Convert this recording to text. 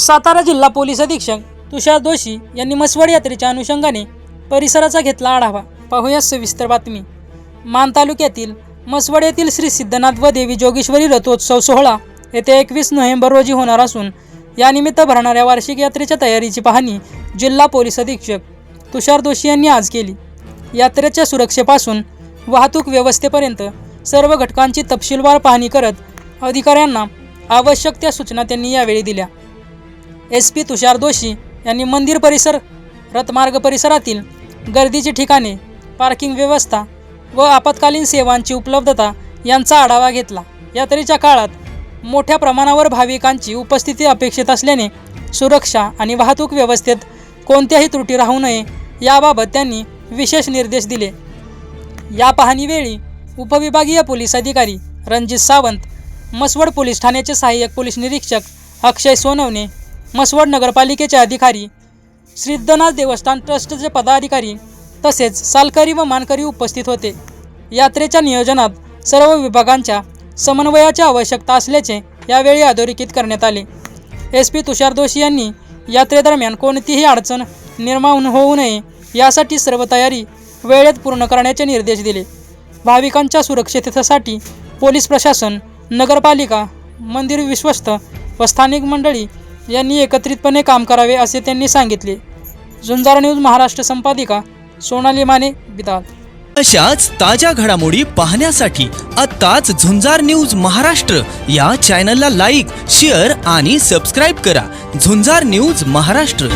सातारा जिल्हा पोलीस अधीक्षक तुषार दोशी यांनी मसवड यात्रेच्या अनुषंगाने परिसराचा घेतला आढावा. पाहूया सविस्तर बातमी. मान तालुक्यातील मसवड येथील श्री सिद्धनाथ व देवी जोगेश्वरी रथोत्सव सोहळा येत्या एकवीस नोव्हेंबर रोजी होणार असून यानिमित्त भरणाऱ्या वार्षिक यात्रेच्या तयारीची पाहणी जिल्हा पोलीस अधीक्षक तुषार दोशी यांनी आज केली. यात्रेच्या सुरक्षेपासून वाहतूक व्यवस्थेपर्यंत सर्व घटकांची तपशीलवार पाहणी करत अधिकाऱ्यांना आवश्यक त्या सूचना त्यांनी यावेळी दिल्या. एस पी तुषार दोशी यांनी मंदिर परिसर रथमार्ग परिसरातील गर्दीची ठिकाणे पार्किंग व्यवस्था व आपत्कालीन सेवांची उपलब्धता यांचा आढावा घेतला. यात्रेच्या काळात मोठ्या प्रमाणावर भाविकांची उपस्थिती अपेक्षित असल्याने सुरक्षा आणि वाहतूक व्यवस्थेत कोणत्याही त्रुटी राहू नये याबाबत त्यांनी विशेष निर्देश दिले. या पाहणीवेळी उपविभागीय पोलीस अधिकारी रणजित सावंत मसवड पोलीस ठाण्याचे सहाय्यक पोलीस निरीक्षक अक्षय सोनवणे मसवड नगरपालिकेचे अधिकारी सिद्धनाथ देवस्थान ट्रस्टचे पदाधिकारी तसेच सालकरी व मानकरी उपस्थित होते. यात्रेच्या नियोजनात सर्व विभागांच्या समन्वयाची आवश्यकता असल्याचे यावेळी अधोरेखित करण्यात आले. एस पी तुषार दोशी यांनी यात्रेदरम्यान कोणतीही अडचण निर्माण होऊ नये यासाठी सर्व तयारी वेळेत पूर्ण करण्याचे निर्देश दिले. भाविकांच्या सुरक्षिततेसाठी पोलीस प्रशासन नगरपालिका मंदिर विश्वस्त व स्थानिक मंडळी यांनी एकत्रितपणे काम करावे असे त्यांनी सांगितले. झुंजार न्यूज महाराष्ट्र संपादिका सोनाली माने बिदाल. अशाच ताज्या घडामोडी पाहण्यासाठी आत्ताच झुंजार न्यूज महाराष्ट्र या चॅनलला लाईक शेअर आणि सबस्क्राईब करा. झुंजार न्यूज महाराष्ट्र.